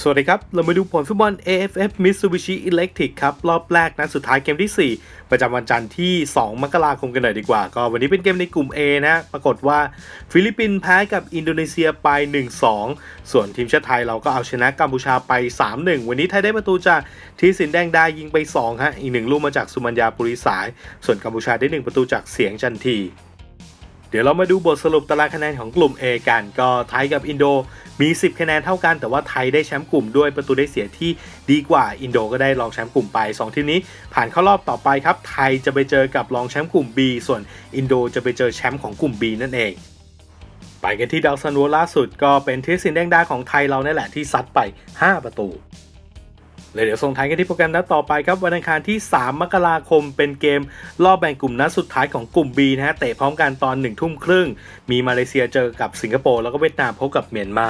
สวัสดีครับ เรามาดูผลฟุตบอล AFF Mitsubishi Electric ครับ รอบแรกนัดสุดท้ายเกมที่ 4 ประจำวันจันทร์ที่ 2 มกราคมกันหน่อยดีกว่า ก็วันนี้เป็นเกมในกลุ่ม A นะ ปรากฏว่าฟิลิปปินส์แพ้กับอินโดนีเซียไป 1-2 ส่วนทีมชาติไทยเราก็เอาชนะกัมพูชาไป 3-1 วันนี้ไทยได้ประตูจากทีสินแดงดายิงไป2ฮะอีกหนึ่งลูกมาจากสุมัญญาปุริสาย ส่วนกัมพูชาได้ 1 ประตูจากเสียงจันที เดี๋ยวเรามาดูบทสรุปตารางคะแนนของกลุ่ม A กัน ก็ไทยกับอินโดมี 10 คะแนนเท่ากัน แต่ว่าไทยได้แชมป์กลุ่มด้วยประตูได้เสียที่ดีกว่าอินโดก็ได้รองแชมป์กลุ่มไป 2 ทีมนี้ผ่านเข้ารอบต่อไปครับ ไทยจะไปเจอกับรองแชมป์กลุ่ม B ส่วนอินโดจะไปเจอแชมป์ของกลุ่ม B นั่นเองไปกันที่ดาวซันโวล่าสุดก็เป็นเทสินแดงดาของไทยเราเนี่ยแหละที่ซัดไป 5 ประตู เลยเดี๋ยวส่งท้ายกันที่โปรแกรมนัดต่อไปครับ วันอังคารที่ 3 มกราคมเป็นเกม รอบแบ่งกลุ่มนัดสุดท้ายของกลุ่ม B นะฮะเตะพร้อมกันตอน1ทุ่มครึ่ง มีมาเลเซียเจอกับสิงคโปร์แล้วก็เวียดนามพบกับเมียนมา